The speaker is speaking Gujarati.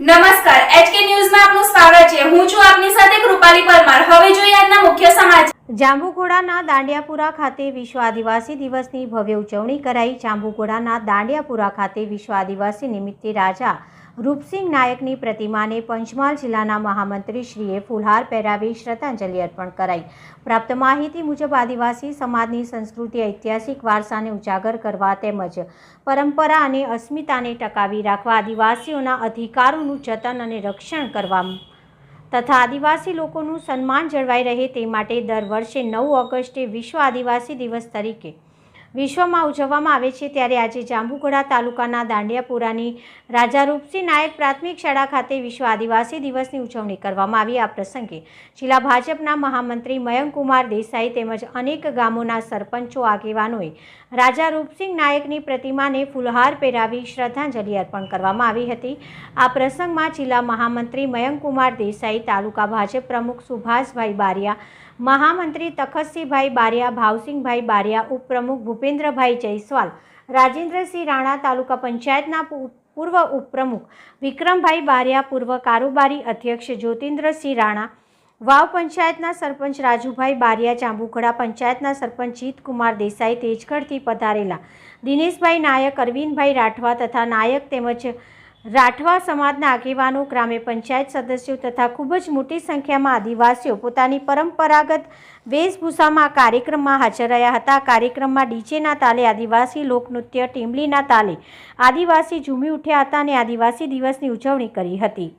નમસ્કાર એચકે ન્યૂઝમાં આપનું સ્વાગત છે. હું છું આપની સાથે કૃપાલી પરમાર. હવે જોઈએ આજના મુખ્ય સમાચાર. જાંબુઘોડાના દાંડિયાપુરા ખાતે વિશ્વ આદિવાસી દિવસની ભવ્ય ઉજવણી કરાઈ. જાંબુઘોડાના દાંડિયાપુરા ખાતે વિશ્વ આદિવાસી નિમિત્તે રાજા રૂપસિંહ નાયકની પ્રતિમાને પંચમહાલ જિલ્લાના મહામંત્રીશ્રીએ ફૂલહાર પહેરાવી શ્રદ્ધાંજલિ અર્પણ કરાઈ. પ્રાપ્ત માહિતી મુજબ આદિવાસી સમાજની સંસ્કૃતિ, ઐતિહાસિક વારસાને ઉજાગર કરવા તેમજ પરંપરા અને અસ્મિતાને ટકાવી રાખવા આદિવાસીઓના અધિકારોનું જતન અને રક્ષણ કરવા તથા આદિવાસી લોકોનું સન્માન જળવાઈ રહે તે માટે દર વર્ષે નવ ઓગસ્ટે વિશ્વ આદિવાસી દિવસ તરીકે વિશ્વમાં ઉજવવામાં આવે છે ત્યારે આજે જાંબુઘોડા તાલુકાના દાંડિયાપુરાની રાજા રૂપસિંહ નાયક પ્રાથમિક શાળા ખાતે વિશ્વ આદિવાસી દિવસની ઉજવણી કરવામાં આવી. આ પ્રસંગે જિલ્લા ભાજપના મહામંત્રી મયંકુમાર દેસાઈ તેમજ અનેક ગામોના સરપંચો, આગેવાનોએ રાજા રૂપસિંહ નાયકની પ્રતિમાને ફૂલહાર પહેરાવી શ્રદ્ધાંજલિ અર્પણ કરવામાં આવી હતી. આ પ્રસંગમાં જિલ્લા મહામંત્રી મયંકુમાર દેસાઈ, તાલુકા ભાજપ પ્રમુખ સુભાષભાઈ બારિયા, મહામંત્રી તખતસિંહભાઈ બારિયા, ભાવસિંહભાઈ બારિયા, ઉપપ્રમુખ ભૂપેન્દ્રભાઈ જયસ્વાલ, રાજેન્દ્રસિંહ રાણા તાલુકા પંચાયતના પૂર્વ ઉપપ્રમુખ, વિક્રમભાઈ બારિયા પૂર્વ કારોબારી અધ્યક્ષ જ્યોતિન્દ્રસિંહ રાણા, વાવ પંચાયતના સરપંચ રાજુભાઈ બારિયા જાંબુખડા પંચાયતના સરપંચ જીતકુમાર દેસાઈ તેજગઢથી પધારેલા દિનેશભાઈ નાયક, અરવિંદભાઈ રાઠવા તથા નાયક તેમજ રાઠવા સમાજના આગેવાનો, ગ્રામ્ય પંચાયત સદસ્યો તથા ખૂબ જ મોટી સંખ્યામાં આદિવાસીઓ પોતાની પરંપરાગત વેશભૂષામાં કાર્યક્રમમાં હાજર રહ્યા હતા. કાર્યક્રમમાં ડીજેના તાલે આદિવાસી લોકનૃત્ય, ટીમલીના તાલે આદિવાસી ઝૂમી ઉઠ્યા હતા અને આદિવાસી દિવસની ઉજવણી કરી હતી.